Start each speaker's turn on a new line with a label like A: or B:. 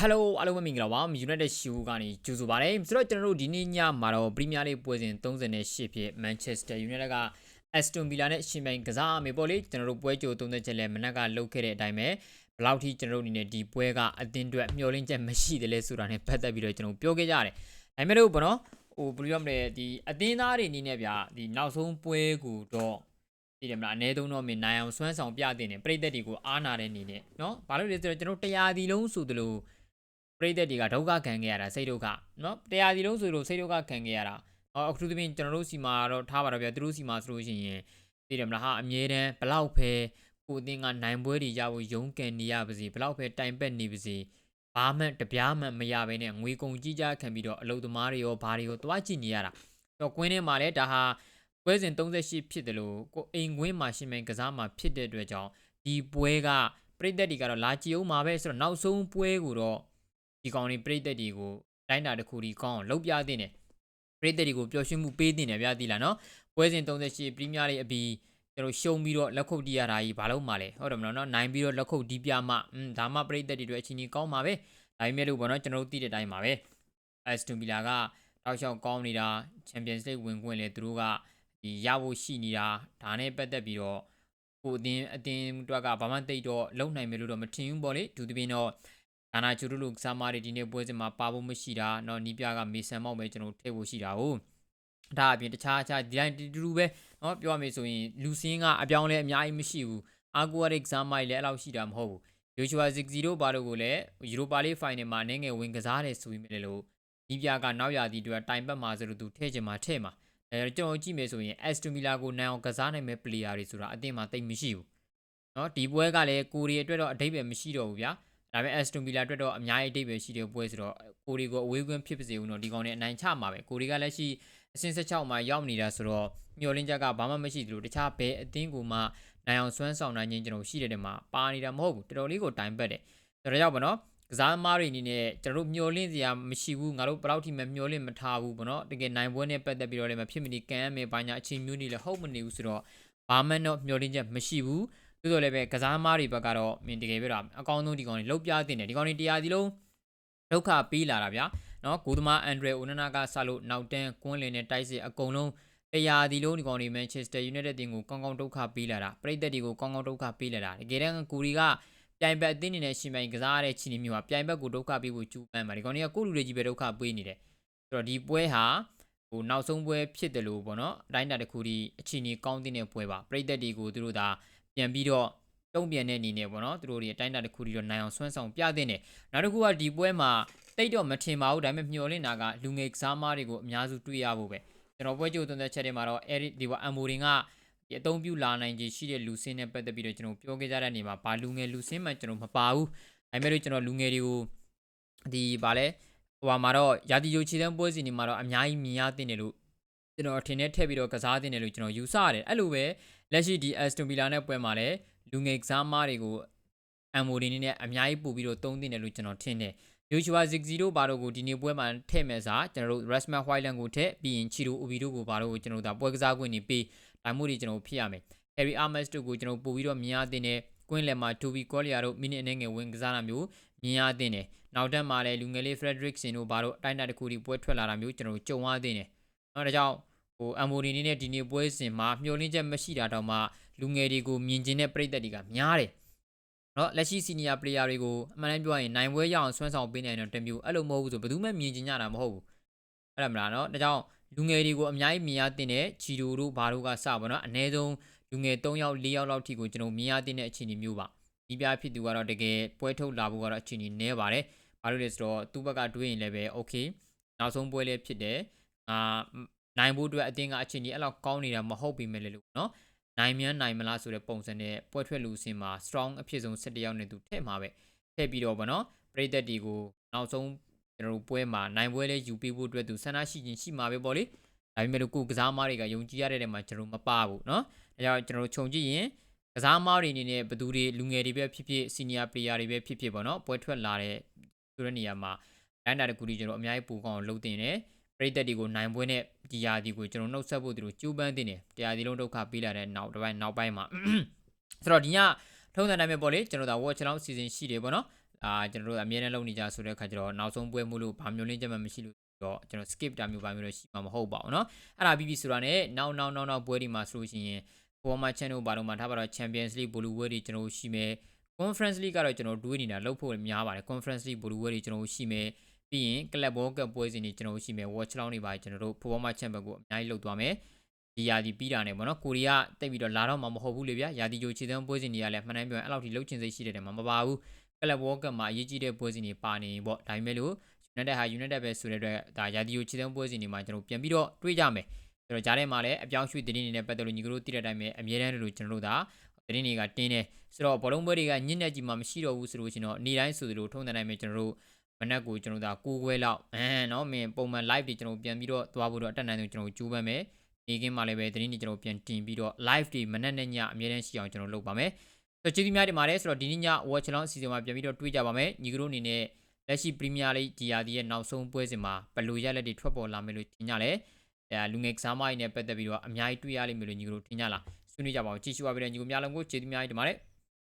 A: Hello အားလုံးပဲမင်္ဂလာပါ United Show ကနေကြိုဆိုပါရစေဆိုတော့ကျွန်တော်တို့ဒီနေ့ညမှာတော့ Premier League ပွဲစဉ်38ဖြစ် Manchester United က Aston Villa နဲ့ရှင်ပြိုင်ကစားမယ်ပေါ့လေကျွန်တော်တို့ပွဲကြိုသုံးသက်ချက်လဲမနက်ကလုတ်ခဲ့တဲ့အတိုင်းပဲဘယ်လောက်ထိကျွန်တော်တို့အနေနဲ့ဒီပွဲကအသင်းအတွက်မျှော်လင့်ချက်မရှိတယ်လဲဆိုတာနဲ့ပတ်သက်ပြီးတော့ကျွန်တော်ပြောခဲ့ကြတယ်ဒါပေမဲ့လို့ဘောနော်ဟိုဘယ်လိုရမလဲဒီအသင်းသားတွေအနေနဲ့ဗျာဒီနောက်ဆုံးပွဲကိုတော့ဒီတယ်မလားအ ਨੇ သုံးတော့မင်းနိုင်အောင်စွမ်းဆောင်ပြတင်တယ်ပြိသက်တွေကိုအားနာတဲ့အနေနဲ့เนาะဘာလို့လဲဆိုတော့ကျွန်တော်တရားဒီလုံးဆိုသလို ပရိသတ်တွေကဒုက္ခခံခဲ့ရတာစိတ်ဒုက္ခနော်တရားစီလုံးဆိုလို့စိတ်ဒုက္ခခံခဲ့ရတာအော်အခုသဖြင့်ကျွန်တော်တို့စီမှာတော့ထားပါတော့ဗျာသူတို့စီမှာဆိုလို့ရှိရင်သိတယ်မလားဟာအမြဲတမ်းဘလောက်ပဲကိုအတင်းကနိုင်ပွဲတွေရဖို့ရုန်းကန်နေရပါစေဘလောက်ပဲတိုင်ပက်နေပါစေဘာမှတပြားမှမရဘဲနဲ့ငွေကုန်ကြီးကြခံပြီးတော့အလုပ်သမားတွေရောဘာတွေရောတွားကြည့်နေရတာတော့ကွင်းထဲမှာလည်းဒါဟာပွဲစဉ်38ဖြစ်တယ်လို့ကိုအိမ်ကွင်းမှာရှင်မင်းကစားမှာဖြစ်တဲ့အတွက်ကြောင့်ဒီပွဲကပရိသတ်တွေကတော့လာကြည့်အောင်မှာပဲဆိုတော့နောက်ဆုံးပွဲကိုတော့ ဒီကောင်တွေပြိသက်တွေကိုတိုင်းတာတစ်ခုဒီကောင်းအောင်လှုပ်ပြတင်တယ်ပြိသက်တွေကိုပျော်ရွှင်မှုပေးတင်တယ်ဗျာသိလားနော်ပွဲစဉ်38ပရီးမီးယားလိအပြီးကျွန်တော်ရှုံပြီးတော့လက်ခုပ်တီးရတာကြီးဘာလို့မှလဲဟုတ်တယ်မလားနော်နိုင်ပြီးတော့လက်ခုပ်တီးပြမှอืมဒါမှပြိသက်တွေအတွက်အချင်းကြီးကောင်းပါပဲဒါပေမဲ့လို့ပေါ့နော်ကျွန်တော်တို့သိတဲ့အတိုင်းပါပဲအက်စတွန်ဗီလာကတောက်လျှောက်ကောင်းနေတာချန်ပီယံစ်လိဝင်ခွင့်လေသူတို့ကဒီရဖို့ရှိနေတာဒါနဲ့ပတ်သက်ပြီးတော့ကိုအတင်းအတင်းအတွက်ကဘာမှတိတ်တော့လုံနိုင်မယ်လို့တော့မထင်ဘူးပေါ့လေဒူသဖြင့်တော့ ဒါနာကျူတို့လူကစားမတွေဒီနေ့ပွဲစဉ်မှာပါဖို့မရှိတာเนาะနီးပြကမေဆန်မောက်ပဲကျွန်တော်ထည့်ဖို့ရှိတာဟုတ်ဒါအပြင်တခြားအခြားဒီတိုင်းတူတူပဲเนาะပြောရမယ်ဆိုရင်လူစင်းကအပြောင်းလဲအများကြီးမရှိဘူးအာကူရစ်ကစားမတွေလည်းအဲ့လောက်ရှိတာမဟုတ်ဘူးယိုချူဝါ6-0ဘာလို့ကိုလည်းယူရိုပါလိဖိုင်နယ်မှာအနေငယ်ဝင်ကစားတယ်ဆိုပြီးမြင်လို့နီးပြကနောက်ရာသီအတွက်တိုင်ပတ်မှာဆိုလို့သူထည့်ချင်မှာထည့်မှာအဲကျွန်တော်ကြည့်မယ်ဆိုရင် Aston Villa ကိုနိုင်အောင်ကစားနိုင်မဲ့ player တွေဆိုတာအသင်းမှာတိတ်မရှိဘူးเนาะဒီပွဲကလည်းကိုရီအတွက်တော့အဓိပ္ပာယ်မရှိတော့ဘူးဗျာ ဒါပေမဲ့ Aston Villa အတွက်တော့အများကြီးအတိတ်ပဲရှိတဲ့ပွဲဆိုတော့ကိုရီကိုအဝေးကွင်းဖြစ်ပါစေဦးတော့ဒီကောင်နဲ့အနိုင်ချမှာပဲကိုရီကလက်ရှိအဆင့်16မှာရောက်နေတာဆိုတော့မျော်လင့်ချက်ကဘာမှမရှိသလိုတခြားဘယ်အသင်းကိုမှနိုင်အောင်စွမ်းဆောင်နိုင်ခြင်းကျွန်တော်ရှိတဲ့တဲမှာပါနေတာမဟုတ်ဘူးတော်တော်လေးကိုတိုင်ပတ်တယ်ဒါကြောင့်ဗောနော်ကစားသမားတွေအနေနဲ့ကျွန်တော်တို့မျော်လင့်စရာမရှိဘူးငါတို့ဘယ်တော့ထိမှမျော်လင့်မထားဘူးဗောနော်တကယ်နိုင်ပွဲနဲ့ပတ်သက်ပြီးတော့လည်းမဖြစ်မနေကန်ရမယ်ဘာညာအချိန်မျိုးနေလည်းဟုတ်မနေဘူးဆိုတော့ဘာမှတော့မျော်လင့်ချက်မရှိဘူး သို့တော်လည်းပဲကစားသမားတွေဘက်ကတော့မင်းတကယ်ပြတော့အကောင်းဆုံးဒီကောင်တွေလှုပ်ပြတင်တယ်ဒီကောင်တွေတရားစီလုံးဒုက္ခပေးလာတာဗျာနော်ဂိုသမားအန်ဒရီအိုနနာကဆလို့နောက်တန်းကွင်းလင်နဲ့တိုက်စစ်အကုန်လုံးတရားဒီလုံးဒီကောင်တွေမန်ချက်စတာယူနိုက်တက်တင်ကိုကောင်းကောင်းဒုက္ခပေးလာတာပရိသတ်တွေကိုကောင်းကောင်းဒုက္ခပေးလာတာတကယ်တမ်းကူရီကပြိုင်ဘက်အသင်းနေနဲ့ရှင်ပြိုင်ကစားရတဲ့ချီနီမျိုးကပြိုင်ဘက်ကိုဒုက္ခပေးဖို့ကြိုးပမ်းပါဒီကောင်တွေကကိုလူတွေကြီးပဲဒုက္ခပေးနေတယ်ဆိုတော့ဒီပွဲဟာဟိုနောက်ဆုံးပွဲဖြစ်တယ်လို့ပေါ့နော်အတိုင်းတာတစ်ခုဒီအချီနီကောင်းတဲ့ပွဲပါပရိသတ်တွေကိုသူတို့ဒါ ပြန်ပြီးတော့တုံ့ပြန်တဲ့အနေနဲ့ပေါ့နော်သူတို့တွေအတိုင်းတာတစ်ခုဒီတော့နိုင်အောင်ဆွမ်းဆောင်ပြတဲ့နေနောက်တစ်ခုကဒီပွဲမှာတိတ်တော့မထင်ပါဘူးဒါပေမဲ့မျှော်လင့်တာကလူငယ်ကစားမားတွေကိုအများစုတွေ့ရဖို့ပဲကျွန်တော်ပွဲကြိုသွန်တဲ့ချက်တွေမှာတော့အဲဒီဒီကအမ်မိုရင်ကဒီအသုံးပြုလာနိုင်ခြေရှိတဲ့လူစင်းနဲ့ပတ်သက်ပြီးတော့ကျွန်တော်ပြောခဲ့ကြတဲ့နေမှာဘာလူငယ်လူစင်းမှကျွန်တော်မပါဘူးဒါပေမဲ့လို့ကျွန်တော်လူငယ်တွေကိုဒီဗာလဲဟိုပါမှာတော့ရာတီယိုခြေတန်းပွဲစီနေမှာတော့အများကြီးမြင်ရတဲ့နေလို့ ကျွန်တော်အထင်နဲ့ထည့်ပြီးတော့ကစားတဲ့နေလို့ကျွန်တော်ယူဆရတယ်အဲ့လိုပဲလက်ရှိဒီ Aston Villa နဲ့ပွဲမှာလည်းလူငယ်ကစားမားတွေကိုအမ်မိုဒီနေနဲ့အများကြီးပို့ပြီးတော့သုံးသင့်တယ်လို့ကျွန်တော်ထင်တယ်။ Joshua Ziggy တို့ဘာတို့ကိုဒီနေ့ပွဲမှာထည့်မဲ့စားကျွန်တော်တို့ Rasmus Hojlund ကိုထည့်ပြီးရင် Chiro Obi တို့ကိုဘာတို့ကိုကျွန်တော်တို့ဒါပွဲကစားခွင့်နေပေးဒါမှမဟုတ်ဒီကျွန်တော်ဖြစ်ရမယ်။ Harry Armas တို့ကိုကျွန်တော်ပို့ပြီးတော့မြင်ရတဲ့နဲ့ကွင်းလယ်မှာ Toby Collier တို့မိနစ်အနေငယ်ဝင်ကစားတာမျိုးမြင်ရတဲ့နဲ့နောက်တက်မှာလည်းလူငယ်လေး Frederickson တို့ဘာတို့အတိုင်းအတာတစ်ခုဒီပွဲထွက်လာတာမျိုးကျွန်တော်ကြုံရတဲ့နဲ့နောက်ဒါကြောင့် ဟိုအမ်မိုဒီနေနဲ့ဒီနေ့ပွဲစဉ်မှာမျှော်လင့်ချက်မရှိတာတောင်မှလူငယ်တွေကိုမြင်ကျင်တဲ့ပြည်သက်တွေကများတယ်နော်လက်ရှိစီနီယာပလေယာတွေကိုအမှန်တမ်းပြောရင်နိုင်ပွဲရအောင်ဆွမ်းဆောင်ပေးနိုင်တဲ့တမျိုးအဲ့လိုမဟုတ်ဘူးဆိုဘယ်သူမှမြင်ကျင်ကြတာမဟုတ်ဘူးအဲ့ဒါမလားနော်ဒါကြောင့်လူငယ်တွေကိုအများကြီးမြင်ရတဲ့ချီတိုတို့ဘာတို့ကစပါတော့အနည်းဆုံးလူငယ်3ယောက်4ယောက်လောက်ထိကိုကျွန်တော်မြင်ရတဲ့အခြေအနေမျိုးပါဒီပြဖြစ်သူကတော့တကယ်ပွဲထုတ်လာဖို့ကတော့အခြေအနေနည်းပါတယ်ဘာလို့လဲဆိုတော့သူ့ဘက်ကတွေးရင်လည်းပဲ okay နောက်ဆုံးပွဲလေးဖြစ်တယ်အာ နိုင်ဖို့အတွက်အတင်းကအချိန်ကြီးအဲ့လောက်ကောင်းနေတာမဟုတ်ပြီမဲ့လေလို့နော်နိုင်မြန်းနိုင်မလားဆိုတဲ့ပုံစံနဲ့ပွဲထွက်လူစင်မှာ strong အဖြစ်ဆုံး17ယောက်နဲ့သူထည့်မှာပဲထည့်ပြီးတော့ဗောနော်ပရိသတ်တွေကိုနောက်ဆုံးကျွန်တော်တို့ပွဲမှာနိုင်ပွဲလေးယူပေးဖို့အတွက်သူဆန္ဒရှိခြင်းရှိမှာပဲပေါ့လေဒါပေမဲ့လို့ကိုကစားမားတွေကယုံကြည်ရတဲ့နေရာမှာကျွန်တော်မပါဘူးเนาะဒါကြောင့်ကျွန်တော်ခြုံကြည့်ရင်ကစားမားတွေအနေနဲ့ဘသူတွေလူငယ်တွေပဲဖြစ်ဖြစ် senior player တွေပဲဖြစ်ဖြစ်ပေါ့နော်ပွဲထွက်လာတဲ့ဆိုတဲ့နေရာမှာလန်ဒါတကူကြီးကျွန်တော်အများကြီးပူကောင်းလုပ်တင်တယ်ပရိသတ်တွေကိုနိုင်ပွဲနဲ့ ဒီယာဒီကိုကျွန်တော်နှုတ်ဆက်ဖို့သူတို့ကြိုးပမ်းတင်တယ်တရားဒီလုံးဒုက္ခပေးလာတဲ့နောက်တစ်ပိုင်းနောက်ပိုင်းမှာဆိုတော့ဒီညထုံးစံတိုင်းပဲပေါ့လေကျွန်တော်ဒါ watch လောင်း season ရှိတယ်ပေါ့နော် အာကျွန်တော်တို့အမြဲတမ်းလုပ်နေကြဆိုတဲ့အခါကျတော့နောက်ဆုံးပွဲမှုလို့ဘာမျိုးလင်းချက်မှမရှိလို့တော့ကျွန်တော် skip တာမျိုးဘာမျိုးတော့ရှိမှာမဟုတ်ပါဘူးเนาะအဲ့ဒါပြီးပြီဆိုတာနဲ့နောက်နောက်နောက်နောက်ပွဲတွေမှာဆိုလို့ရှိရင် former channel ဘာလို့မှထားပါတော့ Champions League ဘူလူဝဲတွေကျွန်တော်ရှိမယ် Conference League ကတော့ကျွန်တော်တွေးနေတာလုပ်ဖို့များပါတယ် Conference League ဘူလူဝဲတွေကျွန်တော်ရှိမယ် ပြီးရင် Club World Cup ပွဲစဉ်တွေကျွန်တော်ရှိမယ် Watch Long တွေပါကျွန်တော်တို့ former champion ကိုအများကြီးလုပ်သွားမယ်ဒီယာဒီပြီးတာနဲ့ပေါ့နော်ကိုရီးယားတိတ်ပြီးတော့လာတော့မှမဟုတ်ဘူးလေဗျာယာဒီဂျိုခြေသန်းပွဲစဉ်တွေကလည်းမှန်တိုင်းပြောရင်အဲ့လောက်ထိလှုပ်ချင်စိတ်ရှိတဲ့တယ်မှာမပါဘူး Club World Cup မှာအရေးကြီးတဲ့ပွဲစဉ်တွေပါနေပေါ့ဒါပေမဲ့လို့ United ဟာ United ပဲဆိုတဲ့အတွက်ဒါယာဒီဂျိုခြေသန်းပွဲစဉ်တွေမှာကျွန်တော်ပြန်ပြီးတော့တွေးကြမယ်ဆိုတော့ဂျားထဲမှာလည်းအပြောင်းရွှေ့တင်းနေနဲ့ပတ်သက်လို့ညီကတို့သိတဲ့အတိုင်းပဲအမြဲတမ်းလို့ကျွန်တော်တို့ဒါတင်းတွေကတင်းနေဆိုတော့ဘောလုံးပွဲတွေကညစ်နေကြီးမှမရှိတော့ဘူးဆိုလို့ရှင်တော့နေတိုင်းဆိုသလိုထုံးတဲ့တိုင်းပဲကျွန်တော်တို့ မနက်ကိုကျွန်တော်တို့ဒါ9ခွဲလောက်အဲနော်မင်းပုံမှန် live တွေကျွန်တော်ပြန်ပြီးတော့သွားဖို့တော့အတက်နိုင်ဆုံးကျွန်တော်ကြိုးပမ်းမယ်နေကင်းမှာလည်းပဲတင်းတွေကျွန်တော်ပြန်တင်ပြီးတော့ live တွေမနက်နဲ့ညအမြဲတမ်းရှိအောင်ကျွန်တော်လုပ်ပါမယ်ဆိုတော့ကျေးဇူးများတင်ပါတယ်ဆိုတော့ဒီနေ့ည watch along အစီအစဉ်မှာပြန်ပြီးတော့တွေးကြပါမယ်ညီကတို့အနေနဲ့လက်ရှိ Premier League ဒီယာဒီရဲ့နောက်ဆုံးပွဲစဉ်မှာဘယ်လိုရလက်တွေထွက်ပေါ်လာမယ်လို့ထင်ကြလဲအဲလူငယ်ကစားမကြီးနဲ့ပတ်သက်ပြီးတော့အများကြီးတွေးရလိမ့်မယ်လို့ညီကတို့ထင်ကြလားဆွေးနွေးကြပါဦးကြည့်ရှုပါပြီးတဲ့ညီကိုများလုံးကိုကျေးဇူးများတင်ပါတယ်